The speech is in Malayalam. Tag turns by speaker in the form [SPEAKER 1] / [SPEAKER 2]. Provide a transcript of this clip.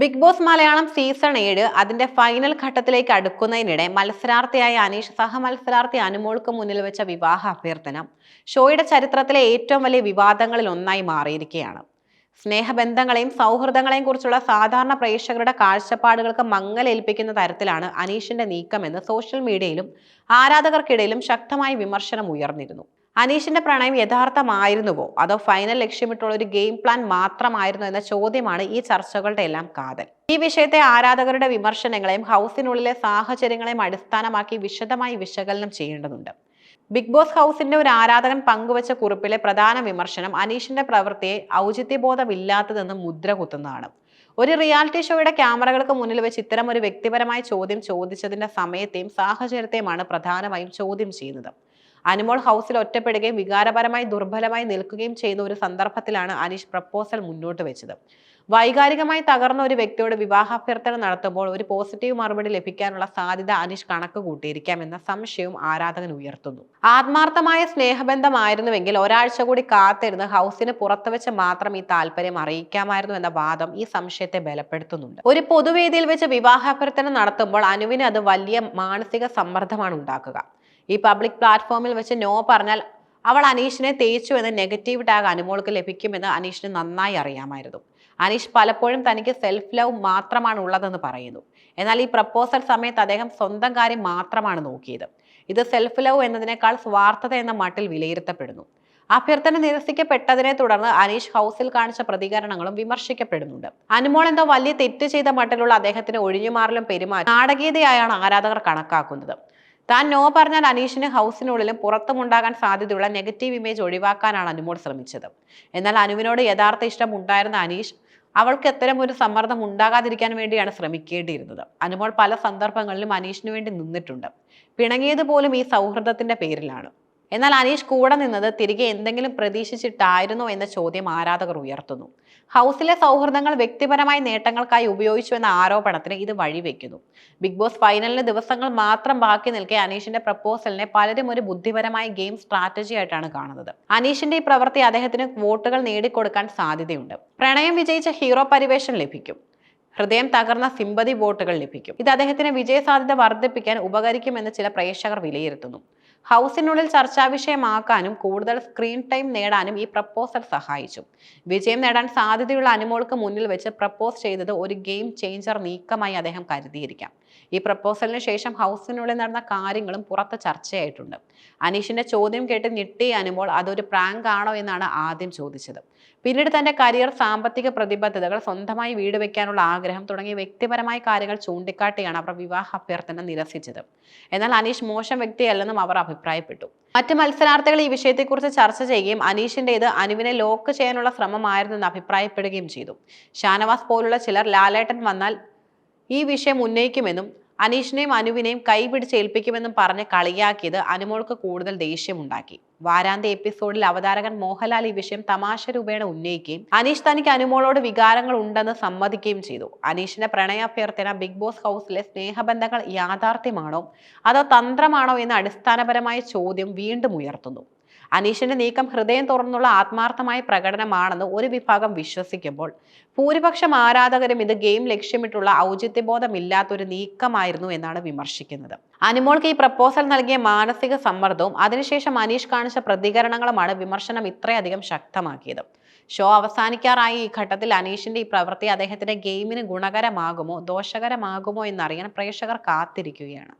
[SPEAKER 1] ബിഗ് ബോസ് മലയാളം സീസൺ ഏഴ് അതിന്റെ ഫൈനൽ ഘട്ടത്തിലേക്ക് അടുക്കുന്നതിനിടെ മത്സരാർത്ഥിയായ അനീഷ് സഹമത്സരാർത്ഥി അനുമോൾക്ക് മുന്നിൽ വെച്ച വിവാഹ അഭ്യർത്ഥന. ഷോയുടെ ചരിത്രത്തിലെ ഏറ്റവും വലിയ വിവാദങ്ങളിൽ ഒന്നായി മാറിയിരിക്കുകയാണ്. സ്നേഹബന്ധങ്ങളെയും സൗഹൃദങ്ങളെയും കുറിച്ചുള്ള സാധാരണ പ്രേക്ഷകരുടെ കാഴ്ചപ്പാടുകൾക്ക് മങ്ങലേൽപ്പിക്കുന്ന തരത്തിലാണ് അനീഷിന്റെ നീക്കമെന്ന് സോഷ്യൽ മീഡിയയിലും ആരാധകർക്കിടയിലും ശക്തമായ വിമർശനം ഉയർന്നിരുന്നു. അനീഷിന്റെ പ്രണയം യഥാർത്ഥമായിരുന്നുവോ? അതോ ഫൈനൽ ലക്ഷ്യമിട്ടുള്ള ഒരു ഗെയിം പ്ലാൻ മാത്രമായിരുന്നു എന്ന ചോദ്യമാണ് ഈ ചർച്ചകളുടെ എല്ലാം കാതൽ. ഈ വിഷയത്തെ ആരാധകരുടെ വിമർശനങ്ങളെയും ഹൗസിനുള്ളിലെ സാഹചര്യങ്ങളെയും അടിസ്ഥാനമാക്കി വിശദമായി വിശകലനം ചെയ്യേണ്ടതുണ്ട്. ബിഗ് ബോസ് ഹൗസിന്റെ ഒരു ആരാധകൻ പങ്കുവച്ച കുറിപ്പിലെ പ്രധാന വിമർശനം അനീഷിന്റെ പ്രവൃത്തിയെ ഔചിത്യബോധമില്ലാത്തതെന്ന് മുദ്ര കുത്തുന്നതാണ്. ഒരു റിയാലിറ്റി ഷോയുടെ ക്യാമറകൾക്ക് മുന്നിൽ വെച്ച് ഇത്തരം ഒരു വ്യക്തിപരമായ ചോദ്യം ചോദിച്ചതിന്റെ സമയത്തെയും സാഹചര്യത്തെയുമാണ് പ്രധാനമായും ചോദ്യം ചെയ്യുന്നത്. അനുമോൾ ഹൗസിൽ ഒറ്റപ്പെടുകയും വികാരപരമായി ദുർബലമായി നിൽക്കുകയും ചെയ്യുന്ന ഒരു സന്ദർഭത്തിലാണ് അനീഷ് പ്രപ്പോസൽ മുന്നോട്ട് വെച്ചത്. വൈകാരികമായി തകർന്ന ഒരു വ്യക്തിയോട് വിവാഹാഭ്യർത്ഥന നടത്തുമ്പോൾ ഒരു പോസിറ്റീവ് മറുപടി ലഭിക്കാനുള്ള സാധ്യത അനീഷ് കണക്ക് കൂട്ടിയിരിക്കാം എന്ന സംശയവും ആരാധകൻ ഉയർത്തുന്നു. ആത്മാർത്ഥമായ സ്നേഹബന്ധമായിരുന്നുവെങ്കിൽ ഒരാഴ്ച കൂടി കാത്തിരുന്ന് ഹൗസിന് പുറത്തുവെച്ച് മാത്രം ഈ താല്പര്യം അറിയിക്കാമായിരുന്നു എന്ന വാദം ഈ സംശയത്തെ ബലപ്പെടുത്തുന്നുണ്ട്. ഒരു പൊതുവേദിയിൽ വെച്ച് വിവാഹാഭ്യർത്ഥന നടത്തുമ്പോൾ അനുവിന് അത് വലിയ മാനസിക സമ്മർദ്ദമാണ് ഉണ്ടാക്കുക. ഈ പബ്ലിക് പ്ലാറ്റ്ഫോമിൽ വെച്ച് നോ പറഞ്ഞാൽ അവൾ അനീഷിനെ തേച്ചു എന്ന നെഗറ്റീവ് ടാഗ് അനുമോൾക്ക് ലഭിക്കുമെന്ന് അനീഷിന് നന്നായി അറിയാമായിരുന്നു. അനീഷ് പലപ്പോഴും തനിക്ക് സെൽഫ് ലവ് മാത്രമാണ് ഉള്ളതെന്ന് പറയുന്നു. എന്നാൽ ഈ പ്രപ്പോസൽ സമയത്ത് അദ്ദേഹം സ്വന്തം കാര്യം മാത്രമാണ് നോക്കിയത്. ഇത് സെൽഫ് ലവ് എന്നതിനേക്കാൾ സ്വാർത്ഥത എന്ന മട്ടിൽ വിലയിരുത്തപ്പെടുന്നു. അഭ്യർത്ഥന നിരസിക്കപ്പെട്ടതിനെ തുടർന്ന് അനീഷ് ഹൗസിൽ കാണിച്ച പ്രതികരണങ്ങളും വിമർശിക്കപ്പെടുന്നുണ്ട്. അനുമോൾ എന്തോ വലിയ തെറ്റ് ചെയ്ത മട്ടിലുള്ള അദ്ദേഹത്തിന് ഒഴിഞ്ഞുമാറലും പെരുമാറ്റം നാടകീയതയായാണ് ആരാധകർ കണക്കാക്കുന്നത്. താൻ നോ പറഞ്ഞാൽ അനീഷിന് ഹൗസിനുള്ളിലും പുറത്തും ഉണ്ടാകാൻ സാധ്യതയുള്ള നെഗറ്റീവ് ഇമേജ് ഒഴിവാക്കാനാണ് അനുമോൾ ശ്രമിച്ചത്. എന്നാൽ അനുവിനോട് യഥാർത്ഥ ഇഷ്ടം ഉണ്ടായിരുന്ന അനീഷ് അവൾക്ക് എത്തരം ഒരു സമ്മർദ്ദം ഉണ്ടാകാതിരിക്കാൻ വേണ്ടിയാണ് ശ്രമിക്കേണ്ടിയിരുന്നത്. അനുമോൾ പല സന്ദർഭങ്ങളിലും അനീഷിനു വേണ്ടി നിന്നിട്ടുണ്ട്. പിണങ്ങിയത് പോലും ഈ സൗഹൃദത്തിന്റെ പേരിലാണ്. എന്നാൽ അനീഷ് കൂടെ നിന്നത് തിരികെ എന്തെങ്കിലും പ്രതീക്ഷിച്ചിട്ടായിരുന്നോ എന്ന ചോദ്യം ആരാധകർ ഉയർത്തുന്നു. ഹൗസിലെ സൗഹൃദങ്ങൾ വ്യക്തിപരമായ നേട്ടങ്ങൾക്കായി ഉപയോഗിച്ചു എന്ന ആരോപണത്തിന് ഇത് വഴിവെക്കുന്നു. ബിഗ് ബോസ് ഫൈനലിന് ദിവസങ്ങൾ മാത്രം ബാക്കി നിൽക്കെ അനീഷിന്റെ പ്രപ്പോസലിനെ പലരും ഒരു ബുദ്ധിപരമായ ഗെയിം സ്ട്രാറ്റജി ആയിട്ടാണ് കാണുന്നത്. അനീഷിന്റെ ഈ പ്രവൃത്തി അദ്ദേഹത്തിന് വോട്ടുകൾ നേടിക്കൊടുക്കാൻ സാധ്യതയുണ്ട്. പ്രണയം വിജയിച്ച ഹീറോ പരിവേഷം ലഭിക്കും. ഹൃദയം തകർന്ന സിമ്പതി വോട്ടുകൾ ലഭിക്കും. ഇത് അദ്ദേഹത്തിന് വിജയസാധ്യത വർദ്ധിപ്പിക്കാൻ ഉപകരിക്കുമെന്ന് ചില പ്രേക്ഷകർ വിലയിരുത്തുന്നു. ഹൗസിനുള്ളിൽ ചർച്ചാ വിഷയമാക്കാനും കൂടുതൽ സ്ക്രീൻ ടൈം നേടാനും ഈ പ്രപ്പോസൽ സഹായിച്ചു. വിജയം നേടാൻ സാധ്യതയുള്ള അനുമോൾക്ക് മുന്നിൽ വെച്ച് പ്രപ്പോസ് ചെയ്തത് ഒരു ഗെയിം ചേഞ്ചർ നീക്കമായി അദ്ദേഹം കരുതിയിരിക്കാം. ഈ പ്രപ്പോസലിന് ശേഷം ഹൗസിനുള്ളിൽ നടന്ന കാര്യങ്ങളും പുറത്ത് ചർച്ചയായിട്ടുണ്ട്. അനീഷിന്റെ ചോദ്യം കേട്ട് ഞെട്ടി അനുമോൾ അതൊരു പ്രാങ്ക് ആണോ എന്നാണ് ആദ്യം ചോദിച്ചത്. പിന്നീട് തന്റെ കരിയർ സാമ്പത്തിക പ്രതിബദ്ധതകൾ സ്വന്തമായി വീട് വെക്കാനുള്ള ആഗ്രഹം തുടങ്ങിയ വ്യക്തിപരമായ കാര്യങ്ങൾ ചൂണ്ടിക്കാട്ടിയാണ് അവർ വിവാഹ അഭ്യർത്ഥന നിരസിച്ചത്. എന്നാൽ അനീഷ് മോശം വ്യക്തിയല്ലെന്നും അവർ അഭിപ്രായപ്പെട്ടു. മറ്റ് മത്സരാർത്ഥികൾ ഈ വിഷയത്തെക്കുറിച്ച് ചർച്ച ചെയ്യുകയും അനീഷിന്റേത് അനുവിനെ ലോക്ക് ചെയ്യാനുള്ള ശ്രമമായിരുന്നെന്ന് അഭിപ്രായപ്പെടുകയും ചെയ്തു. ഷാനവാസ് പോലുള്ള ചിലർ ലാലേട്ടൻ വന്നാൽ ഈ വിഷയം ഉന്നയിക്കുമെന്നും അനീഷിനെയും അനുവിനെയും കൈപിടിച്ച് ഏൽപ്പിക്കുമെന്നും പറഞ്ഞ് കളിയാക്കിയത് അനുമോൾക്ക് കൂടുതൽ ദേഷ്യമുണ്ടാക്കി. വാരാന്ത എപ്പിസോഡിൽ അവതാരകൻ മോഹൻലാൽ ഈ വിഷയം തമാശ രൂപേണ ഉന്നയിക്കുകയും അനീഷ് തനിക്ക് അനുമോളോട് വികാരങ്ങൾ ഉണ്ടെന്ന് സമ്മതിക്കുകയും ചെയ്തു. അനീഷിന്റെ പ്രണയാഭ്യർത്ഥന ബിഗ് ബോസ് ഹൗസിലെ സ്നേഹബന്ധങ്ങൾ യാഥാർത്ഥ്യമാണോ അതോ തന്ത്രമാണോ എന്ന അടിസ്ഥാനപരമായ ചോദ്യം വീണ്ടും ഉയർത്തുന്നു. അനീഷിന്റെ നീക്കം ഹൃദയം തുറന്നുള്ള ആത്മാർത്ഥമായ പ്രകടനമാണെന്ന് ഒരു വിഭാഗം വിശ്വസിക്കുമ്പോൾ ഭൂരിപക്ഷം ആരാധകരും ഇത് ഗെയിം ലക്ഷ്യമിട്ടുള്ള ഔചിത്യബോധമില്ലാത്തൊരു നീക്കമായിരുന്നു എന്നാണ് വിമർശിക്കുന്നത്. അനുമോൾക്ക് ഈ പ്രപ്പോസൽ നൽകിയ മാനസിക സമ്മർദ്ദവും അതിനുശേഷം അനീഷ് കാണിച്ച പ്രതികരണങ്ങളുമാണ് വിമർശനം ഇത്രയധികം ശക്തമാക്കിയത്. ഷോ അവസാനിക്കാറായ ഈ ഘട്ടത്തിൽ അനീഷിന്റെ ഈ പ്രവൃത്തി അദ്ദേഹത്തിന്റെ ഗെയിമിന് ഗുണകരമാകുമോ ദോഷകരമാകുമോ എന്നറിയാൻ പ്രേക്ഷകർ കാത്തിരിക്കുകയാണ്.